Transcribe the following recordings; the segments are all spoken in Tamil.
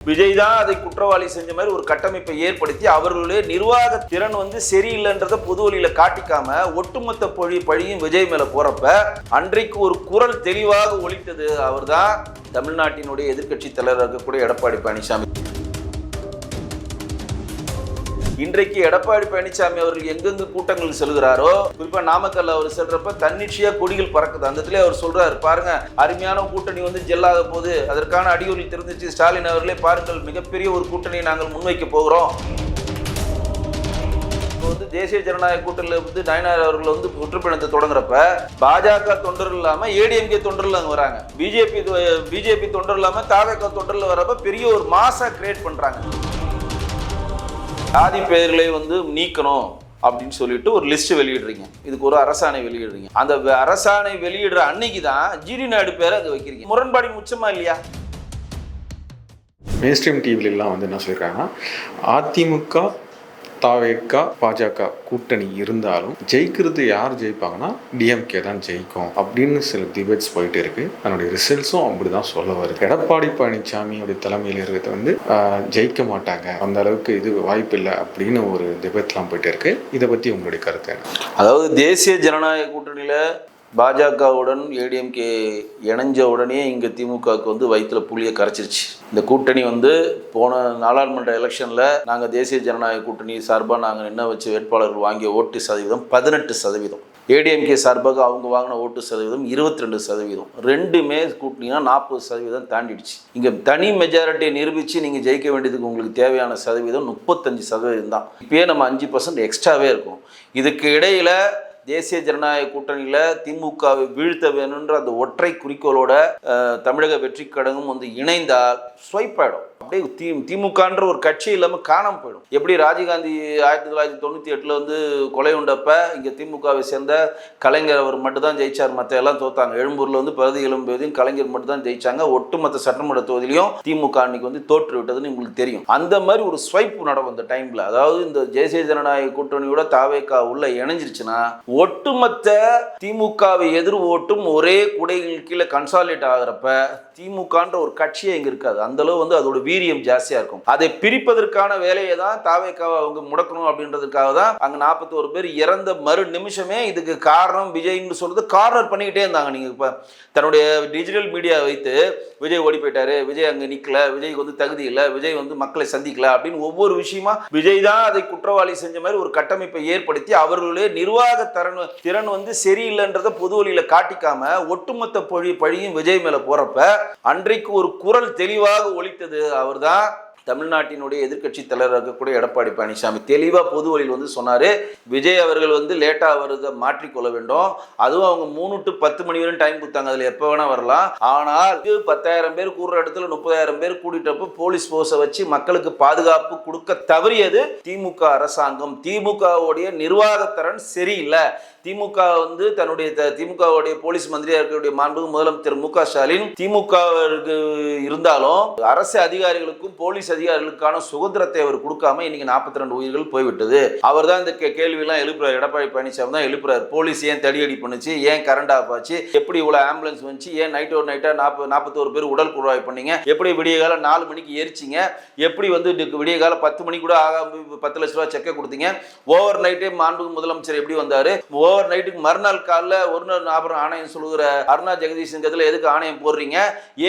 விஜய் தான் அதை குற்றவாளி செஞ்ச மாதிரி ஒரு கட்டமைப்பை ஏற்படுத்தி அவர்களுடைய நிர்வாக திறன் வந்து சரியில்லைன்றத பொது வழியில காட்டிக்காம ஒட்டுமொத்த பழி பழியும் விஜய் மேல போறப்ப அன்றைக்கு ஒரு குரல் தெளிவாக ஒழித்தது அவர்தான் தமிழ்நாட்டினுடைய எதிர்க்கட்சி தலைவராக இருக்கக்கூடிய எடப்பாடி பழனிசாமி. இன்றைக்கு எடப்பாடி பழனிசாமி அவர்கள் எங்கெங்கு கூட்டங்கள் செல்கிறாரோ குறிப்பா நாமக்கல் அவர் செல்றப்ப தன்னிச்சையா கொடிகள் பறக்குது. அந்த இடத்துல அவர் சொல்றாரு பாருங்க அருமையான கூட்டணி வந்து ஜெல்லாக போகுது. அதற்கான அடியொலி தெரிஞ்சிச்சு ஸ்டாலின் அவர்களே பாருங்கள் மிகப்பெரிய ஒரு கூட்டணியை நாங்கள் முன்வைக்க போகிறோம். இப்போ வந்து தேசிய ஜனநாயக கூட்டணியில் வந்து நயனார் அவர்கள் வந்து சுற்றுப்பயணத்தை தொடங்குறப்ப பாஜக தொண்டர் இல்லாமல் ஏடிஎம்கே தொண்டரில் அங்கே வராங்க. பிஜேபி பிஜேபி தொண்டர் இல்லாமல் தாவேக தொண்டர்ல வரப்ப பெரிய ஒரு மாசா கிரியேட் பண்றாங்க. சாதி பெயர்களை வந்து நீக்கணும் அப்படின்னு சொல்லிட்டு ஒரு லிஸ்ட் வெளியிடுறீங்க. இதுக்கு ஒரு அரசாணை வெளியிடுறீங்க. அந்த அரசாணை வெளியிடுற அன்னைக்கு தான் ஜிடி நாயுடு பேரை அதை வைக்கிறீங்க. முரண்பாடு முச்சமா இல்லையா? மெயின் ஸ்ட்ரீம் டிவிலெலாம் வந்து என்ன சொல்லியிருக்காங்கன்னா அதிமுக தாவேக்கா பாஜக கூட்டணி இருந்தாலும் ஜெயிக்கிறது யார் ஜெயிப்பாங்கன்னா டிஎம்கே தான் ஜெயிக்கும் அப்படின்னு சில டிபேட்ஸ் போயிட்டு இருக்கு. அதனுடைய ரிசல்ட்ஸும் அப்படி தான் சொல்ல வருது. எடப்பாடி பழனிசாமியோட தலைமையில் இருக்கிறது வந்து ஜெயிக்க மாட்டாங்க. அந்த அளவுக்கு இது வாய்ப்பு இல்லை அப்படின்னு ஒரு டிபேட்லாம் போயிட்டு இருக்கு. இதை பற்றி உங்களுடைய கருத்து அதாவது தேசிய ஜனநாயக கூட்டணியில் பாஜகவுடன் ஏடிஎம்கே இணைஞ்ச உடனே இங்கே திமுகவுக்கு வந்து வயிற்றில் புளியை கரைச்சிருச்சு. இந்த கூட்டணி வந்து போன நாடாளுமன்ற எலெக்ஷனில் நாங்கள் தேசிய ஜனநாயக கூட்டணி சார்பாக நாங்கள் என்ன வச்சு வேட்பாளர்கள் வாங்கிய ஓட்டு சதவீதம் பதினெட்டு சதவீதம். ஏடிஎம்கே சார்பாக அவங்க வாங்கின ஓட்டு சதவீதம் இருபத்தி ரெண்டு சதவீதம். ரெண்டுமே கூட்டணினா நாற்பது சதவீதம் தாண்டிடுச்சு. இங்கே தனி மெஜாரிட்டியை நிரூபித்து நீங்கள் ஜெயிக்க வேண்டியதுக்கு உங்களுக்கு தேவையான சதவீதம் முப்பத்தஞ்சு சதவீதம் தான். இப்பயே நம்ம அஞ்சு பர்சன்ட் எக்ஸ்ட்ராவே இருக்கும். இதுக்கு இடையில் தேசிய ஜனநாயக கூட்டணியில் திமுகவை வீழ்த்த வேணுன்ற அந்த ஒற்றை குறிக்கோளோட தமிழக வெற்றி கழகம் வந்து இணைந்தால் ஸ்வைப் ஆகிடும் அப்படியே தி திமுகன்ற ஒரு கட்சி இல்லாமல் காணாமல் போயிடும். எப்படி ராஜீவ்காந்தி ஆயிரத்தி தொள்ளாயிரத்தி தொண்ணூற்றி எட்டில் வந்து கொலை உண்டப்ப இங்கே திமுகவை சேர்ந்த கலைஞர் அவர் மட்டும்தான் ஜெயிச்சார் மற்ற எல்லாம் தோத்தாங்க. எழும்பூரில் வந்து பிரதி எழும்பதியும் கலைஞர் மட்டும் தான் ஜெயிச்சாங்க. ஒட்டுமொத்த சட்டமன்ற தொகுதியிலையும் திமுக அன்னைக்கு வந்து தோற்று விட்டதுன்னு உங்களுக்கு தெரியும். அந்த மாதிரி ஒரு ஸ்வைப் நடக்கும் அந்த டைமில் அதாவது இந்த தேசிய ஜனநாயக கூட்டணியோட தாவேக்கா உள்ள இணைஞ்சிருச்சுன்னா ஒட்டுமொத்த திமுகவை எதிர் ஓட்டும் ஒரே குடைகள் கீழே கன்சாலிடேட் ஆகிறப்ப திமுகன்ற ஒரு கட்சியே இங்க இருக்காது. அந்த அளவு வந்து அதோட வீரியம் ஜாஸ்தியா இருக்கும். அதை பிரிப்பதற்கான வேலையை தான் தாவேக்காவை அவங்க முடக்கணும் அப்படின்றதுக்காக தான் அங்க 41 பேர் இறந்த மறு நிமிஷமே இதுக்கு காரணம் விஜய்னு சொல்றது கார்னர் பண்ணிக்கிட்டே இருந்தாங்க. நீங்க இப்ப தன்னுடைய டிஜிட்டல் மீடியா வைத்து விஜய் ஓடி போயிட்டாரு. விஜய் அங்க நிக்கல. விஜய்க்கு வந்து தகுதி இல்லை. விஜய் வந்து மக்களை சந்திக்கல அப்படின்னு ஒவ்வொரு விஷயமா விஜய் தான் அதை குற்றவாளி செஞ்ச மாதிரி ஒரு கட்டமைப்பை ஏற்படுத்தி அவர்களுடைய நிர்வாக திறன் திறன் வந்து சரியில்லைன்றத பொது வழியில காட்டிக்காம ஒட்டுமொத்த பழி பழியும் விஜய் மேல போறப்ப அன்றைக்கு ஒரு குரல் தெளிவாக ஒலித்தது அவர்தான். தமிழ்நாட்டினுடைய எதிர்க்கட்சி தலைவராக இருக்கக்கூடிய எடப்பாடி பழனிசாமி தெளிவாக பொது வழியில் வந்து சொன்னார். விஜய் அவர்கள் வந்து லேட்டாக வருதை மாற்றிக்கொள்ள வேண்டும். அதுவும் அவங்க மூணு டு பத்து மணி வரையும் டைம் கொடுத்தாங்க. அதில் எப்போ வேணால் வரலாம். ஆனால் இது பத்தாயிரம் பேர் கூடுற இடத்துல முப்பதாயிரம் பேர் கூட்டிட்டப்போ போலீஸ் ஃபோர்ஸை வச்சு மக்களுக்கு பாதுகாப்பு கொடுக்க தவறியது திமுக அரசாங்கம். திமுகவுடைய நிர்வாகத்திறன் சரியில்லை. திமுக வந்து தன்னுடைய த- திமுகவுடைய போலீஸ் மந்திரியாக இருக்கக்கூடிய மாண்பு முதலமைச்சர் மு க ஸ்டாலின் திமுக இருந்தாலும் அரசு அதிகாரிகளுக்கும் போலீஸ் அதிகாரிகளுக்கான சுதந்திரத்தை அவர் கொடுக்காம இன்னைக்கு 42 ரெண்டு உயிர்கள் போய்விட்டது. அவர் தான் இந்த கே- கேள்வியெல்லாம் எழுப்புறாரு. எடப்பாடி பழனிசாமி தான் எழுப்புறாரு. போலீஸ் ஏன் தடியடி பண்ணுச்சு? ஏன் கரண்ட் ஆஃப் ஆச்சு? எப்படி இவ்வளவு ஆம்புலன்ஸ் வந்துச்சு? ஏன் நைட் ஒரு நைட்டா நாற்பது நாற்பத்தோரு பேர் உடல் குழாய் பண்ணீங்க? எப்படி விடிய காலம் நாலு மணிக்கு எரிச்சிங்க? எப்படி வந்து விடிய காலம் பத்து மணி கூட ஆகாம பத்து லட்ச ரூபா செக்கை கொடுத்தீங்க? ஓவர் நைட்டே மாண்பு முதலமைச்சர் எப்படி வந்தாரு? ஓவர் நைட்டுக்கு மறுநாள் காலைல ஒரு நாள் அப்புறம் ஆணையம் சொல்லுகிற அருணா ஜெகதீஷங்கிறதுல எதுக்கு ஆணையம் போடுறீங்க?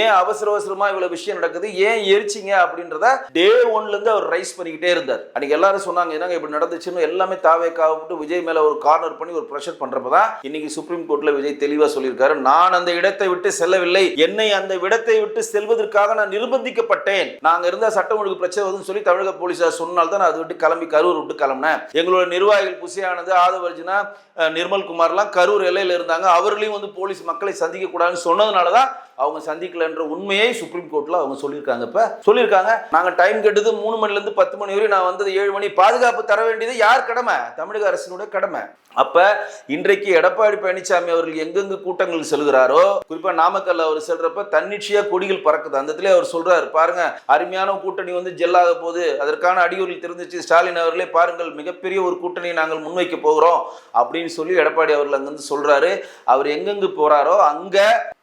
ஏன் அவசர அவசரமா இவ்வளவு விஷயம் நடக்குது? ஏன் எரிச்சிங்க? அப்படின்றத டே ஒன்ல இருந்து அவர் ரைஸ் பண்ணிக்கிட்டே இருந்தார். அன்னைக்கு எல்லாரும் சொன்னாங்க என்னங்க இப்படி நடந்துச்சுன்னு? எல்லாமே தாவே காவிட்டு விஜய் மேல ஒரு கார்னர் பண்ணி ஒரு ப்ரெஷர் பண்றப்பதான் இன்னைக்கு சுப்ரீம் கோர்ட்ல விஜய் தெளிவா சொல்லியிருக்காரு. நான் அந்த இடத்தை விட்டு செல்லவில்லை. என்னை அந்த இடத்தை விட்டு செல்வதற்காக நான் நிர்பந்திக்கப்பட்டேன். நாங்க இருந்த சட்டம் ஒழுங்கு பிரச்சனை வருதுன்னு சொல்லி தமிழக போலீசார் சொன்னால் தான் நான் அதை விட்டு கிளம்பி கரூர் விட்டு கிளம்பினேன். எங்களோட நிர்வாகிகள் புசியானது ஆதவர்ஜினா நிர்மல்குமார்லாம் கரூர் எல்லையில் இருந்தாங்க. அவர்களையும் வந்து போலீஸ் மக்களை சந்திக்கக்கூடாதுன்னு சொன்னதுனால தான் அவங்க சந்திக்கலன்ற உண்மையை சுப்ரீம் கோர்ட்டில் அவங்க சொல்லியிருக்காங்க. இப்போ சொல்லியிருக்காங்க. நாங்கள் டைம் கேட்டது மூணு மணிலேருந்து பத்து மணி வரையும் நான் வந்தது ஏழு மணி. பாதுகாப்பு தர வேண்டியது யார் கடமை? தமிழக அரசினுடைய கடமை. அப்போ இன்றைக்கு எடப்பாடி பழனிசாமி அவர்கள் எங்கெங்கு கூட்டங்கள் செல்கிறாரோ குறிப்பாக நாமக்கல் அவர் செல்றப்ப தன்னிச்சையாக கொடிகள் பறக்குது. அந்த இடத்துல அவர் சொல்றாரு பாருங்க அருமையான கூட்டணி வந்து ஜெல்லாக போகுது. அதற்கான அடியூரில் தெரிஞ்சிச்சு ஸ்டாலின் அவர்களே பாருங்கள் மிகப்பெரிய ஒரு கூட்டணியை நாங்கள் முன்வைக்க போகிறோம் அப்படின்னு சொல்லி எடப்பாடி அவர்கள் அங்கிருந்து சொல்றாரு. அவர் எங்கெங்கு போறாரோ அங்க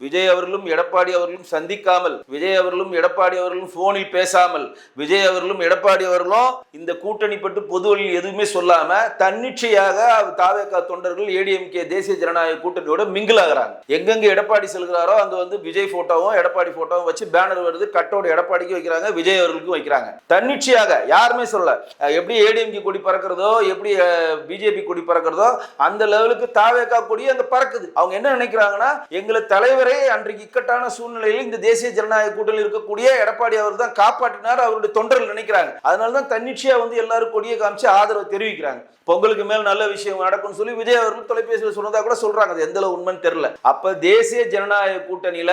விஜய் அவர்களும் எடப்பாடி அவர்களும் சந்திக்காமல் விஜய் அவர்களும் எடப்பாடி அவர்களும் போனில் பேசாமல் விஜய் அவர்களும் எடப்பாடி அவர்களும் இந்த கூட்டணி பட்டு பொது வழியில் எதுவுமே சொல்லாம தன்னிச்சையாக தாவேகா தொண்டர்கள் ஏடிஎம்கே தேசிய ஜனநாயக கூட்டணியோட மிங்கிள் ஆகிறாங்க எங்கெங்க எடப்பாடி செல்கிறாரோ அங்க வந்து விஜய் போட்டோவும் எடப்பாடி போட்டோவும் வச்சு பேனர் வருது கட்டோட எடப்பாடிக்கு வைக்கிறாங்க விஜய் அவர்களுக்கும் வைக்கிறாங்க. தன்னிச்சையாக யாருமே சொல்ல எப்படி ஏடிஎம்கே கொடி பறக்கிறதோ எப்படி பிஜேபி கொடி பறக்கிறதோ அந்த லெவலுக்கு தாவேக்கா கொடி அங்க பறக்குது. அவங்க என்ன நினைக்கிறாங்கன்னா எங்களை தலைவரை அன்றைக்கு இக்கட்டான சூழ்நிலையில் இந்த தேசிய ஜனநாயக கூட்டணியில் இருக்கக்கூடிய எடப்பாடி அவர் தான் காப்பாற்றினார் அவருடைய தொண்டர்கள் நினைக்கிறாங்க. அதனால தான் தன்னிச்சையா வந்து எல்லாரும் கொடியை காமிச்சு ஆதரவு தெரிவிக்கிறாங்க. பொங்கலுக்கு மேல் நல்ல விஷயம் நடக்கும்னு சொல்லி விஜய் அவர்கள் தொலைபேசியில் சொன்னதா கூட சொல்றாங்க. அது எந்த அளவு உண்மைன்னு தெரியல. அப்ப தேசிய ஜனநாயக கூட்டணியில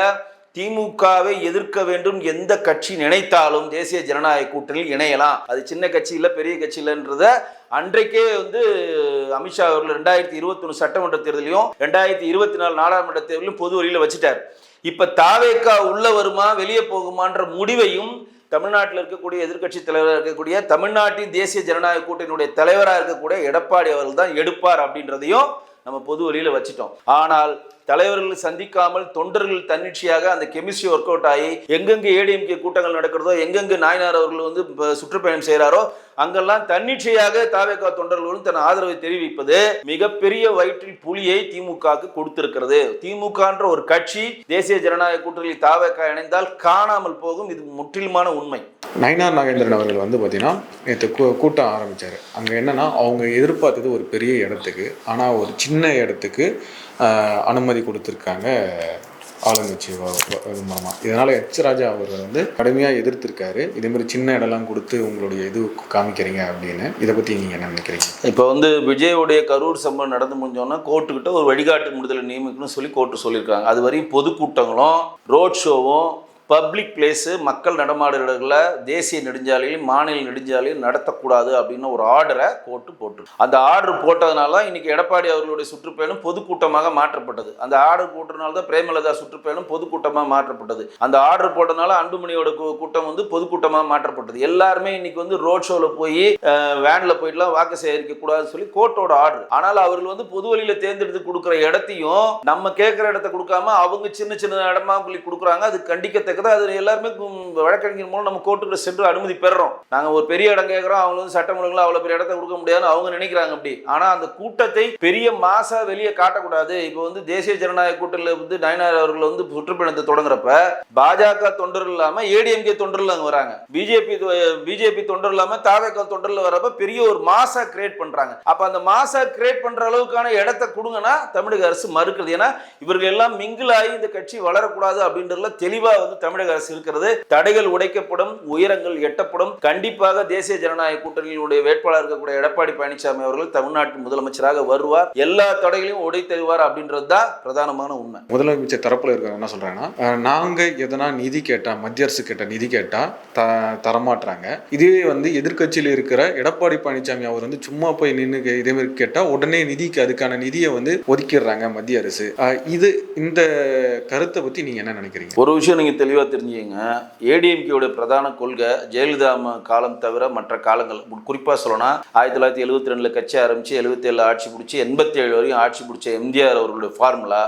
திமுகவை எதிர்க்க வேண்டும் எந்த கட்சி நினைத்தாலும் தேசிய ஜனநாயக கூட்டணியில் இணையலாம். அது சின்ன கட்சி இல்லை பெரிய கட்சி இல்லைன்றத அன்றைக்கே வந்து அமித்ஷா அவர்கள் ரெண்டாயிரத்தி இருபத்தொன்னு சட்டமன்ற தேர்தலையும் ரெண்டாயிரத்தி இருபத்தி நாலு நாடாளுமன்ற தேர்தலையும் பொது வழியில் வச்சுட்டார். இப்போ தாவேக்கா உள்ள வருமா வெளியே போகுமான்ற முடிவையும் தமிழ்நாட்டில் இருக்கக்கூடிய எதிர்க்கட்சி தலைவராக இருக்கக்கூடிய தமிழ்நாட்டின் தேசிய ஜனநாயக கூட்டணியுடைய தலைவராக இருக்கக்கூடிய எடப்பாடி அவர்கள் தான் எடுப்பார் அப்படின்றதையும் நம்ம பொது வழியில் வச்சுட்டோம். ஆனால் தலைவர்கள் சந்திக்காமல் தொண்டர்கள் தன்னிச்சையாக அந்த கெமிஸ்ட்ரி ஒர்க் அவுட் ஆகி எங்கெங்க ஏடிஎம்கே கூட்டங்கள் நடக்கிறதோ எங்கெங்க நாயனார் அவர்கள் வந்து சுற்றுப்பயணம் செய்கிறாரோ அங்கெல்லாம் தன்னிச்சையாக தாவேகா தொண்டர்களும் தன் ஆதரவை தெரிவிப்பது மிகப்பெரிய வயிற்றில் புலியை திமுகவுக்கு கொடுத்திருக்கிறது. திமுகன்ற ஒரு கட்சி தேசிய ஜனநாயக கூட்டணியில் தாவேகா இணைந்தால் காணாமல் போகும். இது முற்றிலுமான உண்மை. நயினார் நாகேந்திரன் அவர்கள் வந்து பார்த்தீங்கன்னா நேற்று கூ கூட்டம் ஆரம்பித்தார் அங்கே என்னென்னா அவங்க எதிர்பார்த்தது ஒரு பெரிய இடத்துக்கு ஆனால் ஒரு சின்ன இடத்துக்கு அனுமதி கொடுத்துருக்காங்க ஆளுங்கட்சி வ- இதனால் எச் ராஜா அவர் வந்து கடுமையாக எதிர்த்திருக்காரு. இதே மாதிரி சின்ன இடம்லாம் கொடுத்து உங்களுடைய இது காமிக்கிறீங்க அப்படின்னு. இதை பற்றி நீங்கள் என்ன நினைக்கிறீங்க? இப்போ வந்து விஜயோடைய கரூர் சம்பவம் நடந்து முடிஞ்சோன்னா கோர்ட்டுக்கிட்ட ஒரு வழிகாட்டு முடிதலை நியமிக்கணும்னு சொல்லி கோர்ட்டு சொல்லியிருக்காங்க. அது வரையும் பொதுக்கூட்டங்களும் ரோட் ஷோவும் பப்ளிக் பிளேஸு மக்கள் நடமாடுற இடங்களில் தேசிய நெடுஞ்சாலையிலும் மாநில நெடுஞ்சாலையும் நடத்தக்கூடாது அப்படின்னு ஒரு ஆர்டரை கோர்ட்டு போட்டு அந்த ஆர்டர் போட்டதுனால தான் இன்னைக்கு எடப்பாடி அவர்களுடைய சுற்றுப்பயணம் பொதுக்கூட்டமாக மாற்றப்பட்டது. அந்த ஆர்டர் போட்டதுனால தான் பிரேமலதா சுற்றுப்பயணம் பொதுக்கூட்டமாக மாற்றப்பட்டது. அந்த ஆர்டர் போட்டதுனால அன்புமணியோட கூட்டம் வந்து பொதுக்கூட்டமாக மாற்றப்பட்டது. எல்லாருமே இன்னைக்கு வந்து ரோட் ஷோவில் போய் வேனில் போயிட்டுலாம் வாக்கு சேகரிக்க கூடாதுன்னு சொல்லி கோர்ட்டோட ஆர்டர். ஆனால் அவர்கள் வந்து பொது வழியில் தேர்ந்தெடுத்து கொடுக்குற இடத்தையும் நம்ம கேட்குற இடத்த கொடுக்காம அவங்க சின்ன சின்ன இடமா சொல்லி கொடுக்குறாங்க. அது கண்டிக்கத்தக்கது அது எல்லாருமே வழக்கறிஞர் மூலம் நம்ம கோர்ட்டுக்கு சென்று அனுமதி பெறுறோம். நாங்கள் ஒரு பெரிய இடம் கேட்குறோம் அவங்க வந்து சட்டம் ஒழுங்குல அவ்வளோ பெரிய இடத்த கொடுக்க முடியாதுன்னு அவங்க நினைக்கிறாங்க அப்படி. ஆனால் அந்த கூட்டத்தை பெரிய மாசா வெளியே காட்டக்கூடாது. இப்போ வந்து தேசிய ஜனநாயக கூட்டத்தில் வந்து நயனார் அவர்கள் வந்து சுற்றுப்பயணத்தை தொடங்குறப்ப பாஜக தொண்டர் இல்லாமல் ஏடிஎம்கே தொண்டரில் அங்கே வராங்க. பிஜேபி பிஜேபி தொண்டர் இல்லாமல் தாவேக தொண்டரில் வரப்ப பெரிய ஒரு மாசா கிரியேட் பண்றாங்க. அப்ப அந்த மாசா கிரியேட் பண்ற அளவுக்கான இடத்த கொடுங்கன்னா தமிழக அரசு மறுக்கிறது. ஏன்னா இவர்கள் எல்லாம் மிங்கிள் ஆகி இந்த கட்சி வளரக்கூடாது அப்படின்றதுல தெளிவா வந்து தமிழக அரசு இருக்கிறது. தடைகள் உடைக்கப்படும் உயரங்கள் எட்டப்படும். கண்டிப்பாக தேசிய ஜனநாயக கூட்டணியினுடைய வேட்பாளர் இருக்கக்கூடிய எடப்பாடி பழனிசாமி அவர்கள் தமிழ்நாட்டு முதலமைச்சராக வருவார். எல்லா தடைகளையும் உடை தருவார் அப்படின்றது தான் பிரதானமான உண்மை. முதலமைச்சர் தரப்புல இருக்கிறவங்க என்ன சொல்றாங்கன்னா நாங்க எதனா நிதி கேட்டா மத்திய அரசு கேட்ட நிதி கேட்டா த தரமாட்டுறாங்க இதுவே வந்து எதிர்க்கட்சியில் இருக்கிற எடப்பாடி பழனிசாமி அவர் வந்து சும்மா போய் நின்று இதே மாதிரி கேட்டா உடனே நிதிக்கு அதுக்கான நிதியை வந்து ஒதுக்கிடுறாங்க மத்திய அரசு. இது இந்த கருத்தை பத்தி நீங்க என்ன நினைக்கிறீங்க? ஒரு விஷயம் நீங்கள் தெளிவாக தெரிஞ்சுங்க ஏடிஎம்கேவுடைய பிரதான கொள்கை ஜெயலலிதா காலம் தவிர மற்ற காலங்கள். குறிப்பாக சொல்லணும்னா ஆயிரத்தி தொள்ளாயிரத்தி எழுபத்தி ரெண்டில் கட்சி ஆரம்பித்து எழுபத்தேழில் ஆட்சி பிடிச்சி எண்பத்தி ஏழு வரையும் ஆட்சி பிடிச்ச எம்ஜிஆர் அவர்களுடைய ஃபார்முலா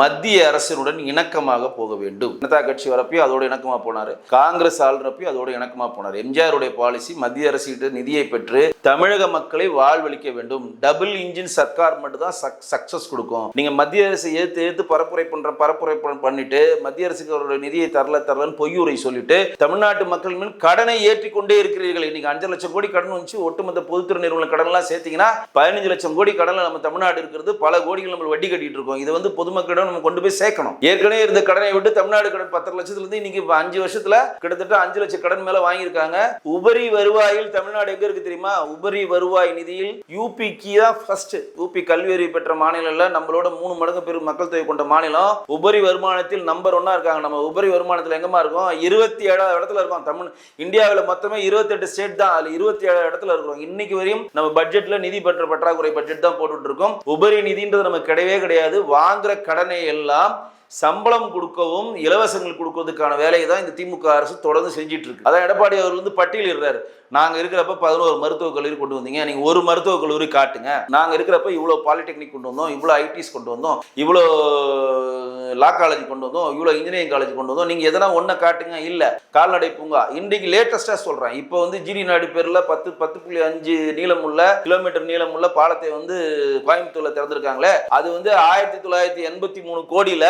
மத்திய அரசினுடன் இணக்கமாக போக வேண்டும். ஜனதா கட்சி வரப்பையும் அதோட இணக்கமாக போனார். காங்கிரஸ் ஆளுறப்பையும் அதோட இணக்கமாக போனார். எம்ஜிஆருடைய பாலிசி மத்திய அரசிட்ட நிதியை பெற்று தமிழக மக்களை வாழ்வளிக்க வேண்டும். டபுள் இன்ஜின் சர்க்கார் மட்டும் தான் சக்சஸ் கொடுக்கும். நீங்க மத்திய அரசை ஏத்து ஏத்து பரப்புரை பண்ற பரப்புரை பண்ணிட்டு மத்திய அரசுக்கு அவருடைய நிதியை தரல தரலன்னு பொய்யூரை சொல்லிட்டு தமிழ்நாட்டு மக்கள் மேல் கடனை ஏற்றி கொண்டே இருக்கிறீர்கள். இன்னைக்கு அஞ்சு லட்சம் கோடி கடன் வந்துச்சு. ஒட்டுமொத்த பொதுத்துறை நிறுவன கடன் எல்லாம் சேர்த்தீங்கன்னா பதினஞ்சு லட்சம் கோடி கடன்ல நம்ம தமிழ்நாடு இருக்கிறது. பல கோடிகள் நம்ம வட்டி கட்டிட்டு இருக்கோம். இது வந்து பொதுமக்களிடம் மக்களை நம்ம கொண்டு போய் சேர்க்கணும். ஏற்கனவே இருந்த கடனை விட்டு தமிழ்நாடு கடன் பத்தரை லட்சத்துல இருந்து இன்னைக்கு அஞ்சு வருஷத்துல கிட்டத்தட்ட அஞ்சு லட்சம் கடன் மேல வாங்கியிருக்காங்க. உபரி வருவாயில் தமிழ்நாடு எங்க இருக்கு தெரியுமா? உபரி வருவாய் நிதியில் யூபிக்கு தான் ஃபர்ஸ்ட் யூபி கல்வி அறிவு பெற்ற மாநிலம்ல நம்மளோட மூணு மடங்கு பெரும் மக்கள் தொகை கொண்ட மாநிலம். உபரி வருமானத்தில் நம்பர் ஒன்னா இருக்காங்க. நம்ம உபரி வருமானத்தில் எங்கம்மா இருக்கோம்? இருபத்தி ஏழாவது இடத்துல இருக்கோம். தமிழ் இந்தியாவில் மொத்தமே இருபத்தெட்டு ஸ்டேட் தான். அதுல இருபத்தி ஏழு இடத்துல இருக்கிறோம். இன்னைக்கு வரையும் நம்ம பட்ஜெட்ல நிதி பெற்ற பற்றாக்குறை பட்ஜெட் தான் போட்டுட்டு இருக்கோம். உபரி நிதின்றது நமக்கு கிடையவே கிடையாது. வாங்குற கடன் எல்லாம் சம்பளம் கொடுக்கவும் இலவசங்கள் கொடுக்கறதுக்கான வேலையை தான் இந்த திமுக அரசு தொடர்ந்து செஞ்சுட்டு இருக்கு. அதான் எடப்பாடி அவர் வந்து பட்டியலிடுறாரு நாங்க இருக்கிறப்ப பதினோரு மருத்துவக் கல்லூரி கொண்டு வந்தீங்க. நீங்க ஒரு மருத்துவக் கல்லூரி காட்டுங்க. நாங்க இருக்கிறப்ப இவ்வளவு பாலிடெக்னிக் கொண்டு வந்தோம் இவ்வளவு ஐடிஸ் கொண்டு வந்தோம் இவ்வளோ லா காலேஜ் கொண்டு வந்தோம் இவ்வளோ இன்ஜினியரிங் காலேஜ் கொண்டு வந்தோம். நீங்கள் எதனா ஒன்றை காட்டுங்க இல்லை. கால்நடை பூங்கா. இன்றைக்கு லேட்டஸ்ட்டாக சொல்கிறேன் இப்போ வந்து ஜிடி நாடு பேரில் பத்து பத்து புள்ளி அஞ்சு நீளமுள்ள கிலோமீட்டர் நீளமுள்ள பாலத்தை வந்து கோயம்புத்தூரில் திறந்துருக்காங்களே அது வந்து ஆயிரத்தி தொள்ளாயிரத்தி எண்பத்தி மூணு கோடியில்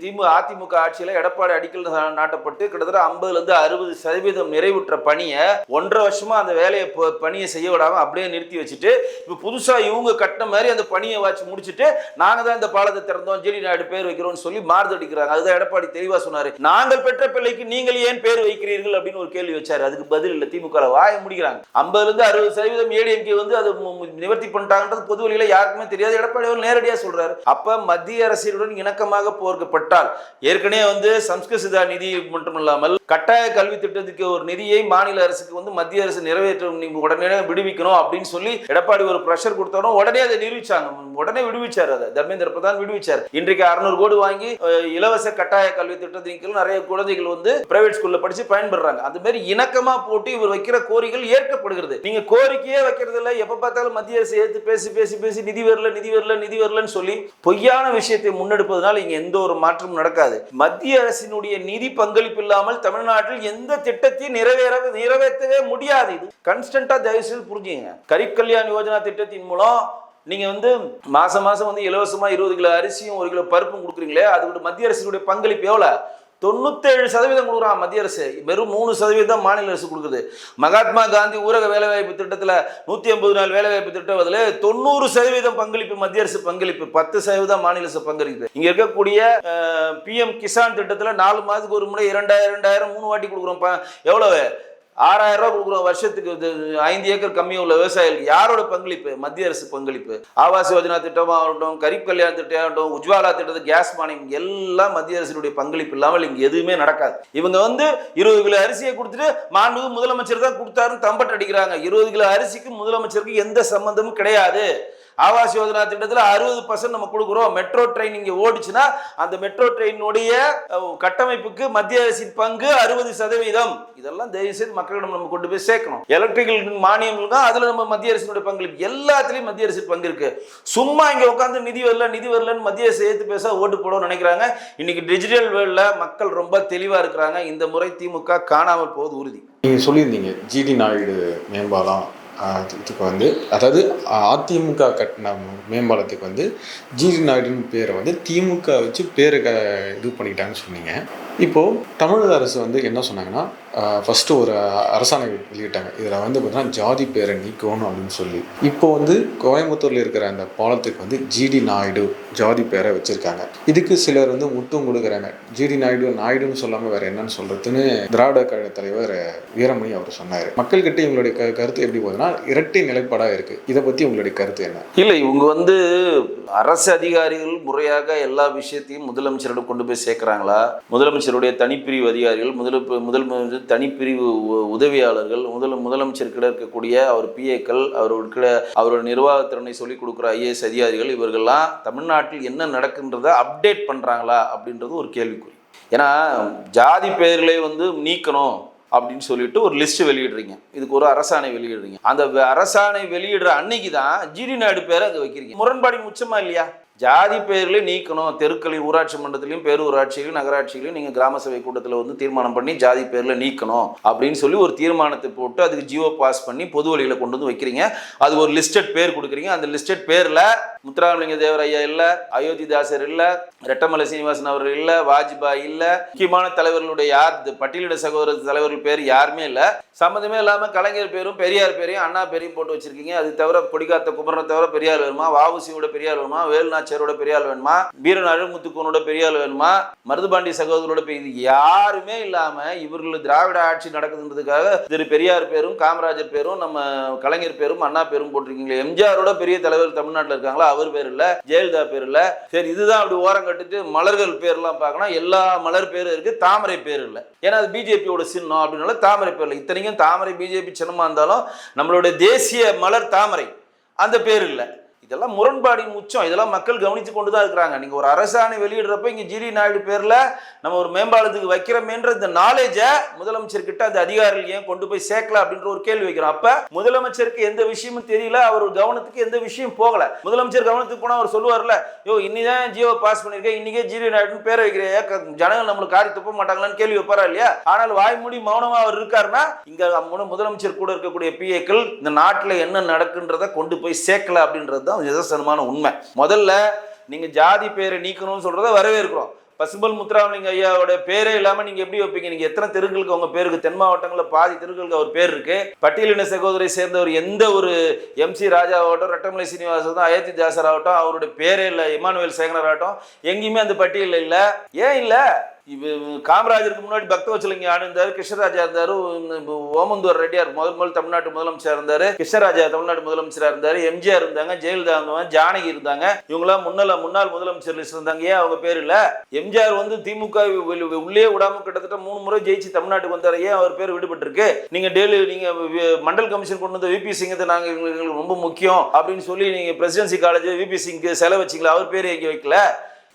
திமுக அதிமுக ஆட்சியில் எடப்பாடி அடிக்கல் நாட்டப்பட்டு கிட்டத்தட்ட ஐம்பதுலேருந்து அறுபது சதவீதம் நிறைவுற்ற பணியை ஒன்றரை வருஷமாக அந்த வேலையை ப- பணியை செய்ய விடாமல் அப்படியே நிறுத்தி வச்சுட்டு இப்போ புதுசாக இவங்க கட்டின மாதிரி அந்த பணியை வச்சு முடிச்சுட்டு நாங்கள் தான் இந்த பாலத்தை திறந்தோம் ஜிடி நாயுடு பேர் வைக்கிறோம்னு சொல்லி சொல்லி மாறுதடிக்கிறாங்க அதுதான் எடப்பாடி தெளிவா சொன்னாரு. நாங்கள் பெற்ற பிள்ளைக்கு நீங்கள் ஏன் பேர் வைக்கிறீர்கள்? அப்படின்னு ஒரு கேள்வி வச்சாரு. அதுக்கு பதில் இல்லை. திமுக வாய முடிக்கிறாங்க. ஐம்பதுல இருந்து அறுபது சதவீதம் ஏடிஎம்கே வந்து அது நிவர்த்தி பண்ணிட்டாங்கன்றது பொது வழியில யாருக்குமே தெரியாது. எடப்பாடி அவர் நேரடியாக சொல்றாரு. அப்ப மத்திய அரசியலுடன் இணக்கமாக போர்க்கப்பட்டால் ஏற்கனவே வந்து சம்ஸ்கிருத நிதி மட்டும் இல்லாமல் கட்டாய கல்வி திட்டத்துக்கு ஒரு நிதியை மாநில அரசுக்கு வந்து மத்திய அரசு நிறைவேற்றும் நீங்க உடனே விடுவிக்கணும் அப்படின்னு சொல்லி எடப்பாடி ஒரு ப்ரெஷர் கொடுத்தாலும் உடனே அதை நிரூபிச்சாங்க. உடனே விடுவிச்சார் அதை. தர்மேந்திர பிரதான் விடுவிச்சார். இன்றைக்கு அறுநூறு கோடி வாங்கி அஹ், இலவச கட்டாய கல்வி திட்டத்தின் கீழ் நிறைய குழந்தைகள் வந்து பிரைவேட் ஸ்கூல்ல படிச்சு பயன்படுறாங்க. அந்த மாதிரி இணக்கமா போட்டு இவர் வைக்கிற கோரிக்கைகள் ஏற்கப்படுகிறது. நீங்க கோரிக்கையே வைக்கிறது இல்ல. எப்ப பார்த்தாலும் மத்திய அரசு ஏத்து பேசி பேசி பேசி நிதி வரல நிதி வரல நிதி வரலன்னு சொல்லி பொய்யான விஷயத்தை முன்னெடுப்பதனால இங்க எந்த ஒரு மாற்றமும் நடக்காது. மத்திய அரசினுடைய நிதி பங்களிப்பு இல்லாமல் தமிழ்நாட்டில் எந்த திட்டத்தையும் நிறைவேற நிறைவேற்றவே முடியாது. இது கன்ஸ்டன்டா தயவு செய்து புரிஞ்சுங்க கரீப் கல்யாண் யோஜனா திட்டத்தின் மூலம் நீங்கள் வந்து மாதம் மாதம் வந்து இலவசமாக இருபது கிலோ அரிசியும் ஒரு கிலோ பருப்பும் கொடுக்குறீங்களே அதோட மத்திய அரசினுடைய பங்களிப்பு எவ்வளோ தொண்ணூத்தேழு சதவீதம் கொடுக்குறான் மத்திய அரசு. வெறும் மூணு சதவீதம் மாநில அரசு கொடுக்குது. மகாத்மா காந்தி ஊரக வேலைவாய்ப்பு திட்டத்தில் நூற்றி ஐம்பது நாள் வேலைவாய்ப்பு திட்டம் அதில் தொண்ணூறு சதவீதம் பங்களிப்பு மத்திய அரசு பங்களிப்பு. பத்து சதவீதம் மாநில அரசு பங்களிப்பு இங்கே இருக்கக்கூடிய பிஎம் கிசான் திட்டத்தில் நாலு மாதத்துக்கு ஒரு முறை இரண்டாயிரம் ரெண்டாயிரம் மூணு வாட்டி கொடுக்குறோம் எவ்வளவு? ஆறாயிரம் ரூபாய் கொடுக்குறோம் வருஷத்துக்கு ஐந்து ஏக்கர் கம்மியாக உள்ள விவசாயிகளுக்கு யாரோட பங்களிப்பு? மத்திய அரசு பங்களிப்பு. ஆவாஸ் யோஜனா திட்டமாகட்டும் கரீப் கல்யாண திட்டம் ஆகட்டும் உஜ்வாலா திட்டத்து கேஸ் மானியம் எல்லாம் மத்திய அரசினுடைய பங்களிப்பு இல்லாமல் இங்கே எதுவுமே நடக்காது. இவங்க வந்து இருபது கிலோ அரிசியை கொடுத்துட்டு மாண்பு முதலமைச்சர் தான் கொடுத்தாருன்னு தம்பட்டு அடிக்கிறாங்க. இருபது கிலோ அரிசிக்கு முதலமைச்சருக்கு எந்த சம்பந்தமும் கிடையாது. ஆவாஸ் யோஜனா திட்டத்தில் அறுபது பர்சன்ட் நம்ம கொடுக்குறோம். மெட்ரோ ட்ரெயின் இங்கே ஓடிச்சுன்னா அந்த மெட்ரோ ட்ரெயினுடைய கட்டமைப்புக்கு மத்திய அரசின் பங்கு அறுபது சதவீதம். இதெல்லாம் தயவு செய்து மக்களிடம் நம்ம கொண்டு போய் சேர்க்கணும். எலக்ட்ரிக்கல் மானியம் தான் அதில் நம்ம மத்திய அரசினுடைய பங்கு எல்லாத்துலேயும் மத்திய அரசு பங்கு இருக்கு. சும்மா இங்கே உட்காந்து நிதி வரல நிதி வரலன்னு மத்திய அரசு ஏற்று பேச ஓட்டு போடணும்னு நினைக்கிறாங்க. இன்னைக்கு டிஜிட்டல் வேர்ல்டில் மக்கள் ரொம்ப தெளிவாக இருக்கிறாங்க. இந்த முறை திமுக காணாமல் போவது உறுதி. நீங்கள் சொல்லியிருந்தீங்க ஜிடி நாயுடு மேம்பாலம் இதுக்கு வந்து அதாவது அதிமுக கட்டின மேம்பாலத்துக்கு வந்து ஜிடி நாயுடுன்னு பேரை வந்து திமுக வச்சு பேரை க இது பண்ணிக்கிட்டாங்கன்னு சொன்னீங்க. இப்போது தமிழக அரசு வந்து என்ன சொன்னாங்கன்னா ஃபஸ்ட்டு ஒரு அரசாணை வெளியிட்டாங்க. இதில் வந்து பார்த்தீங்கன்னா ஜாதி பேரை நீக்கணும் அப்படின்னு சொல்லி. இப்போ வந்து கோயம்புத்தூரில் இருக்கிற அந்த பாலத்துக்கு வந்து ஜிடி நாயுடு ஜாதி பேரை வச்சுருக்காங்க. இதுக்கு சிலர் வந்து முட்டும் கொடுக்குறாங்க. ஜிடி நாயுடு நாயுடுன்னு சொல்லாமல் வேறு என்னன்னு சொல்கிறதுன்னு திராவிட கழக தலைவர் வீரமணி அவர் சொன்னார். மக்கள்கிட்ட இவங்களுடைய க கருத்து எப்படி போகுதுன்னா இரட்டை நிலைப்பாடாக இருக்குது இதை பற்றி உங்களுடைய கருத்து என்ன? இல்லை இவங்க வந்து அரசு அதிகாரிகள் முறையாக எல்லா விஷயத்தையும் முதலமைச்சரிடம் கொண்டு போய் சேர்க்குறாங்களா? முதலமைச்சர் முதலமைச்சருடைய தனிப்பிரிவு அதிகாரிகள் முதல் முதல் தனிப்பிரிவு உதவியாளர்கள் முதல் முதலமைச்சர்கிட்ட இருக்கக்கூடிய அவர் பிஏக்கள் அவருக்கு அவரோட நிர்வாகத்திறனை சொல்லிக் கொடுக்குற ஐஏஎஸ் அதிகாரிகள் இவர்கள்லாம் தமிழ்நாட்டில் என்ன நடக்குன்றதை அப்டேட் பண்ணுறாங்களா அப்படின்றது ஒரு கேள்விக்குறி. ஏன்னா ஜாதி பெயர்களே வந்து நீக்கணும் அப்படின்னு சொல்லிட்டு ஒரு லிஸ்ட் வெளியிடுறீங்க. இதுக்கு ஒரு அரசாணை வெளியிடுறீங்க. அந்த அரசாணை வெளியிடுற அன்னைக்கு தான் ஜிடி நாயுடு பேரை அங்கே வைக்கிறீங்க. முரண்பாடு உச்சமா இல்லையா? ஜாதி பெயர்களை நீக்கணும். தெருக்களில் ஊராட்சி மன்றத்திலையும் பேரூராட்சியிலையும் நகராட்சியிலையும் நீங்கள் கிராம சபை கூட்டத்தில் வந்து தீர்மானம் பண்ணி ஜாதி பேரில் நீக்கணும் அப்படின்னு சொல்லி ஒரு தீர்மானத்தை போட்டு அதுக்கு ஜியோ பாஸ் பண்ணி பொது வழியில் கொண்டு வந்து வைக்கிறீங்க. அது ஒரு லிஸ்டட் பேர் கொடுக்குறீங்க. அந்த லிஸ்டட் பேரில் முத்துராமலிங்க தேவர் ஐயா இல்ல அயோத்திதாசர் இல்ல ரெட்டமலை சீனிவாசன் அவர்கள் இல்ல வாஜ்பாய் இல்ல முக்கியமான தலைவர்களுடைய யார்? பட்டியலிட சகோதர தலைவர்கள் பேர் யாருமே இல்ல. சம்மந்தமே இல்லாம கலைஞர் பேரும் பெரியார் பேரையும் அண்ணா பேரையும் போட்டு வச்சிருக்கீங்க. அது தவிர கொடிக்காத்த குமரனை தவிர பெரியார் வருமா வாவுசியோட பெரியார் வேணுமா வேலுநாச்சியாரோட வேணுமா? வீரன் அழுமுத்துக்கோனோட பெரியாள் வேணுமா? மருதுபாண்டி சகோதரோட இது யாருமே இல்லாம இவர்கள் திராவிட ஆட்சி நடக்குதுன்றதுக்காக திரு பெரியார் பேரும் காமராஜர் பேரும் நம்ம கலைஞர் பேரும் அண்ணா பேரும் போட்டிருக்கீங்களே. எம்ஜிஆரோட பெரிய தலைவர் தமிழ்நாட்டில் இருக்காங்களா? அவர் பேர் இல்ல ஜெயலலிதா பேர் இல்ல. சரி இதுதான் அப்படி ஓரம் கட்டிட்டு மலர்கள் பேர்லாம் பார்க்கணும். எல்லா மலர் பேரும் இருக்கு தாமரை பேர் இல்லை. ஏன்னா அது பிஜேபியோட சின்னம் அப்படின்னால தாமரை பேர் இல்லை. இத்தனைக்கும் தாமரை பிஜேபி சின்னமா இருந்தாலும் நம்மளுடைய தேசிய மலர் தாமரை அந்த பேர் இல்லை. இதெல்லாம் முரண்பாடின் உச்சம். இதெல்லாம் மக்கள் கவனித்து கொண்டு தான் இருக்கிறாங்க. நீங்கள் ஒரு அரசாணை வெளியிடுறப்ப இங்கே ஜிடி நாயுடு பேரில் நம்ம ஒரு மேம்பாலத்துக்கு வைக்கிறோமேன்ற இந்த நாலேஜை முதலமைச்சர் கிட்ட அந்த அதிகாரிகள் ஏன் கொண்டு போய் சேர்க்கல அப்படின்ற ஒரு கேள்வி வைக்கிறோம். அப்போ முதலமைச்சருக்கு எந்த விஷயமும் தெரியல. அவர் கவனத்துக்கு எந்த விஷயம் போகல. முதலமைச்சர் கவனத்துக்கு போனால் அவர் சொல்லுவார்ல யோ இன்னிதான் ஜியோ பாஸ் பண்ணியிருக்கேன் இன்னைக்கே ஜிடி நாயுடுன்னு பேரை வைக்கிறியா ஜனங்கள் நம்மளுக்கு காரி துப்ப மாட்டாங்களான்னு கேள்வி வைப்பாரா இல்லையா? ஆனால் வாய்மூடி மௌனமாக அவர் இருக்காருன்னா இங்கே முதலமைச்சர் கூட இருக்கக்கூடிய பிஏக்கள் இந்த நாட்டில் என்ன நடக்குன்றதை கொண்டு போய் சேர்க்கல அப்படின்றது தான் நிதர்சனமான உண்மை. முதல்ல நீங்கள் ஜாதி பேரை நீக்கணும்னு சொல்கிறத வரவேற்கிறோம். பசும்பல் முத்துராமலிங்க ஐயாவோட பேரே இல்லாமல் நீங்கள் எப்படி வைப்பீங்க? நீங்கள் எத்தனை தெருக்களுக்கு அவங்க பேருக்கு தென் மாவட்டங்களில் பாதி தெருக்களுக்கு அவர் பேர் இருக்கு. பட்டியலின சகோதரை சேர்ந்தவர் எந்த ஒரு எம்சி ராஜாவாகட்டும் ரெட்டமலை சீனிவாசன் அயோத்தி ஜாசர் ஆகட்டும் அவருடைய பேரே இல்லை இமானுவேல் சேகனர் ஆகட்டும் எங்கேயுமே அந்த பட்டியலில் இல்லை. ஏன் இல்லை? காமராஜருக்கு முன்னாடி பக்தவச்சலிங்க ஆனந்தார் கிருஷ்ணராஜா இருந்தார். ஓமந்தூர் ரெட்டியார் முதல் முதல் தமிழ்நாட்டு முதலமைச்சர் இருந்தார். கிருஷ்ணராஜா தமிழ்நாடு முதலமைச்சராக இருந்தார். எம்ஜிஆர் இருந்தாங்க ஜெயலலிதா இருந்தாங்க ஜானகி இருந்தாங்க. இவங்களாம் முன்னால முன்னாள் முதலமைச்சர் இருந்தாங்க ஏன் அவங்க பேர் இல்லை. எம்ஜிஆர் வந்து திமுக உள்ளே விடாம கிட்டத்தட்ட மூணு முறை ஜெயிச்சு தமிழ்நாட்டுக்கு வந்தார். ஏன் அவர் பேர் விடுபட்டிருக்கு? நீங்க டெய்லி நீங்க மண்டல் கமிஷன் கொண்டு வந்த விபி சிங்கத்தை நாங்க எங்களுக்கு எங்களுக்கு ரொம்ப முக்கியம் அப்படின்னு சொல்லி நீங்க பிரசிடென்சி காலேஜ் விபி சிங்க்கு செலவு வச்சிங்களா? அவர் பேர் எங்கே வைக்கல.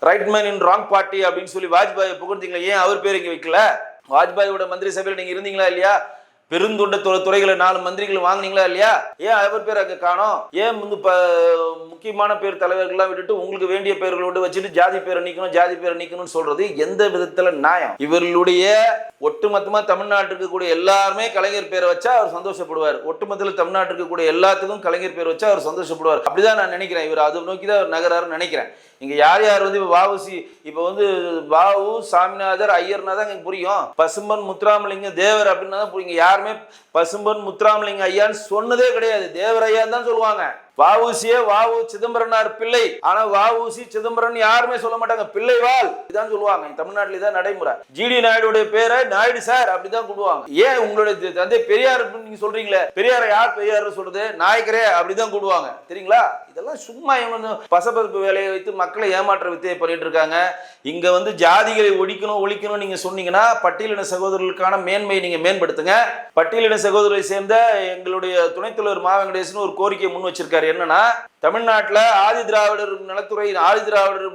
Right man in wrong party அப்படின்னு சொல்லி வாஜ்பாயை புகழ்ந்தீங்களா ஏன் அவர் பேர் இங்கே வைக்கல? வாஜ்பாயோட மந்திரி சபையில் நீங்கள் இருந்தீங்களா இல்லையா? பெருந்துண்ட துறைகளை நாலு மந்திரிகள் வாங்குனீங்களா இல்லையா? ஏன் அவர் பேர் அங்கே காணும்? ஏன் வந்து முக்கியமான பேர் தலைவர்கள்லாம் விட்டுட்டு உங்களுக்கு வேண்டிய பேர்களோடு வச்சுட்டு ஜாதி பேரை நீக்கணும் ஜாதி பேரை நீக்கணும்னு சொல்றது எந்த விதத்தில் நியாயம்? இவர்களுடைய ஒட்டுமொத்தமாக தமிழ்நாட்டுக்கு இருக்கக்கூடிய எல்லாருமே கலைஞர் பேரை வச்சா அவர் சந்தோஷப்படுவார். ஒட்டுமொத்தத்தில் தமிழ்நாட்டுக்கு இருக்கக்கூடிய எல்லாத்துக்கும் கலைஞர் பேர் வச்சா அவர் சந்தோஷப்படுவார். அப்படிதான் நான் நினைக்கிறேன். இவர் அதை நோக்கி தான் அவர் நகராருன்னு நினைக்கிறேன். இங்கே யார் யார் வந்து இப்போ வாவுசி இப்போ வந்து வாவு சாமிநாதர் ஐயர்னா தான் எனக்கு புரியும். பசும்பன் முத்துராமலிங்க தேவர் அப்படின்னா தான் புரியும் யாருமே பசும்பன் முத்துராமலிங்க ஐயான்னு சொன்னதே கிடையாது. தேவர் ஐயான்னு தான் சொல்லுவாங்க. வாவூசியே வாவு சிதம்பரனார் பிள்ளை. ஆனா வாவூசி சிதம்பரன் யாருமே சொல்ல மாட்டாங்க. பிள்ளைவால் இதான் சொல்லுவாங்க. தமிழ்நாட்டில் இதான் நடைமுறை. ஜிடி நாயுடைய பேரை நாயுடு சார் அப்படிதான் கூடுவாங்க. ஏன் உங்களுடைய தந்தை பெரியார் நீங்க சொல்றீங்களே? பெரியாரை யார் பெரியார் சொல்றது? நாயக்கரே அப்படிதான் கூடுவாங்க. தெரியுங்களா இதெல்லாம் சும்மா இவங்க வந்து வேலையை வைத்து மக்களை ஏமாற்ற வித்தையை பண்ணிட்டு இருக்காங்க. இங்க வந்து ஜாதிகளை ஒழிக்கணும் ஒழிக்கணும் நீங்க சொன்னீங்கன்னா பட்டியலின சகோதரர்களுக்கான மேன்மையை நீங்க மேம்படுத்துங்க. பட்டியலின சகோதரரை சேர்ந்த எங்களுடைய துணைத்தலைவர் மாவெங்கடேசன் மா ஒரு கோரிக்கை முன் வச்சிருக்காரு. என்னன்னா தமிழ்நாட்டில் ஆதி திராவிடர் நலத்துறை ஆதி திராவிடர்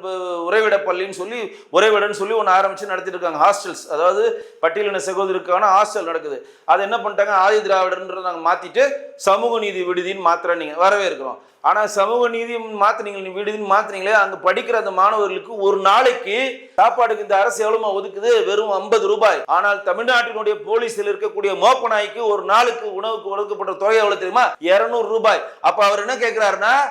உறைவிட பள்ளின்னு சொல்லி உறைவிடன்னு சொல்லி ஒன்று ஆரம்பித்து நடத்திட்டு இருக்காங்க ஹாஸ்டல்ஸ். அதாவது பட்டியலின சகோதரருக்கான ஹாஸ்டல் நடக்குது. அதை என்ன பண்ணிட்டாங்க? ஆதி திராவிடர்ன்றதை நாங்கள் மாற்றிட்டு சமூக நீதி விடுதின்னு மாத்திர நீங்கள் வரவேற்கிறோம். ஆனால் சமூக நீதி மாற்றினீங்க நீ விடுதின்னு மாத்தினீங்களே அங்கே படிக்கிற அந்த மாணவர்களுக்கு ஒரு நாளைக்கு சாப்பாடுக்கு இந்த அரசு எவ்வளோமா ஒதுக்குது? வெறும் ஐம்பது ரூபாய். ஆனால் தமிழ்நாட்டினுடைய போலீஸில் இருக்கக்கூடிய மோப்ப நாய்க்கு ஒரு நாளுக்கு உணவுக்கு ஒதுக்கப்பட்ட தொகை எவ்வளோ தெரியுமா? இரநூறு ரூபாய். அப்போ அவர் என்ன கேட்குறாருன்னா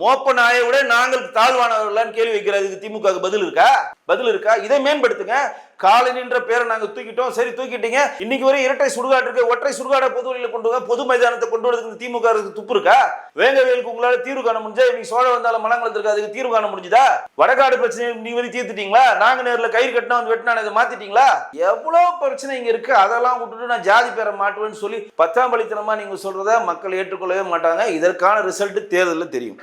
மோப்ப நாயை விட நாங்கள் தாழ்வானவர்களான்னு கேள்வி வைக்கிறதுக்கு திமுக பதில் இருக்கா? பதில் இருக்கா? இதை மேம்படுத்துங்க. காலனின்ற பேரை நாங்க தூக்கிட்டோம். சரி தூக்கிட்டீங்க. இன்னைக்கு வரை இரட்டை சுடுகாடு இருக்கு. ஒற்றை சுடுகாடை பொது வழியில கொண்டு வாங்க பொது மைதானத்தை கொண்டு வரதுக்கு திமுக துப்பு இருக்கா? வேங்கவேலுக்கு உங்களால தீர்வு காண முடிஞ்சா இன்னைக்கு சோழ வந்தாலும் மலங்களத்துக்கு அதுக்கு தீர்வு காண முடிஞ்சுதா? வடகாடு பிரச்சனை நீங்க வந்து தீர்த்துட்டீங்களா? நாங்க நேர்ல கயிறு கட்டினா வந்து வெட்டினா இதை மாத்திட்டீங்களா? எவ்வளவு பிரச்சனை இங்க இருக்கு. அதெல்லாம் விட்டுட்டு நான் ஜாதி பேரை மாட்டுவேன்னு சொல்லி பத்தாம் பழித்தனமா நீங்க சொல்றத மக்கள் ஏற்றுக்கொள்ளவே மாட்டாங்க. இதற்கான ரிசல்ட் தேர்தலில் தெரியும்.